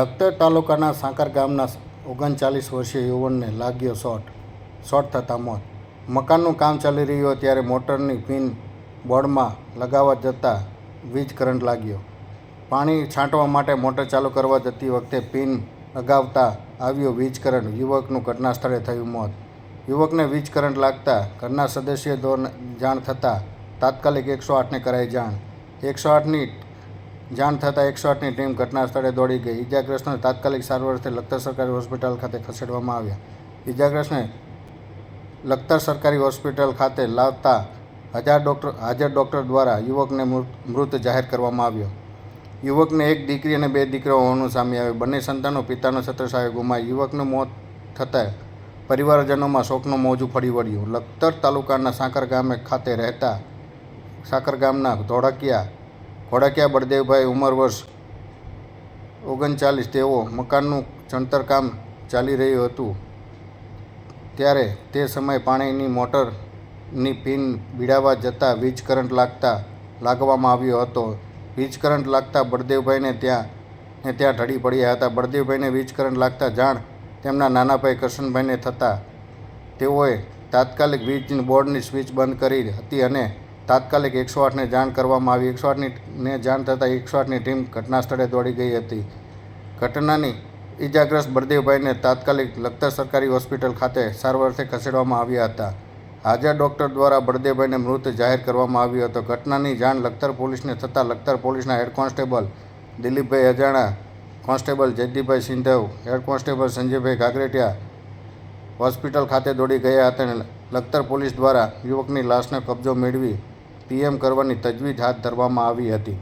લખતર તાલુકાના સાંકર ગામના ઓગણચાલીસ વર્ષીય યુવાનને લાગ્યો શોટ. શોટ થતાં મોત. મકાનનું કામ ચાલી રહ્યું ત્યારે મોટરની પિન બોર્ડમાં લગાવવા જતાં વીજ કરંટ લાગ્યો. પાણી છાંટવા માટે મોટર ચાલુ કરવા જતી વખતે પિન લગાવતા આવ્યો વીજ કરંટ. યુવકનું ઘટના સ્થળે થયું મોત. યુવકને વીજ કરંટ લાગતા ઘરના સદસ્ય દોર જાણ થતાં તાત્કાલિક એકસો આઠને કરાઈ જાણ. એકસો આઠની જાણ થતાં એકસો આઠની ટીમ ઘટના સ્થળે દોડી ગઈ. ઇજાગ્રસ્તને તાત્કાલિક સારવારથી લખતર સરકારી હોસ્પિટલ ખાતે ખસેડવામાં આવ્યા. ઇજાગ્રસ્તને લખતર સરકારી હોસ્પિટલ ખાતે લાવતા હજાર ડૉક્ટર હાજર ડૉક્ટર દ્વારા યુવકને મૃત જાહેર કરવામાં આવ્યો. યુવકને એક દીકરી અને બે દીકરીઓ હોવાનું સામે આવ્યું. બંને સંતાનો પિતાનો છત્રસાએ ગુમાવી યુવકનું મોત થતાં પરિવારજનોમાં શોકનું મોજું ફરી વળ્યું. લખતર તાલુકાના સાંકર ગામે ખાતે રહેતા સાકર ગામના ધોળકિયા ઘોડાકિયા બળદેવભાઈ ઉંમર વર્ષ ઓગણચાલીસ તેઓ મકાનનું ચણતર કામ ચાલી રહ્યું હતું. ત્યારે તે સમયે પાણીની મોટરની પિન બીડાવા જતાં વીજ કરંટ લાગતા લાગવામાં આવ્યો હતો. વીજ કરંટ લાગતા બળદેવભાઈને ત્યાં, ને ત્યાં ઢળી પડ્યા હતા. બળદેવભાઈને વીજ કરંટ લાગતા જાણ તેમના નાના ભાઈ થતાં. તેઓએ તાત્કાલિક વીજ બોર્ડની સ્વિચ બંધ કરી હતી અને તાત્કાલિક એકસો આઠને જાણ કરવામાં આવી. એકસો આઠની ને જાણ થતાં એકસો આઠની ટીમ ઘટના સ્થળે દોડી ગઈ હતી. ઘટનાની ઈજાગ્રસ્ત બળદેવભાઈને તાત્કાલિક લખતર સરકારી હોસ્પિટલ ખાતે સારવારથી ખસેડવામાં આવ્યા હતા. હાજર ડૉક્ટર દ્વારા બળદેવભાઈને મૃત જાહેર કરવામાં આવ્યો હતો. ઘટનાની જાણ લખતર પોલીસને થતાં લખતર પોલીસના head constable Dilipbhai Ajana, constable Jaydeepbhai Sindhav, head constable Sanjaybhai Ghagretiya hospital ખાતે દોડી ગયા હતા અને લખતર પોલીસ દ્વારા યુવકની લાશનો કબજો મેળવી પીએમ કરવાની તજવીજ હાથ ધરવામાં આવી હતી.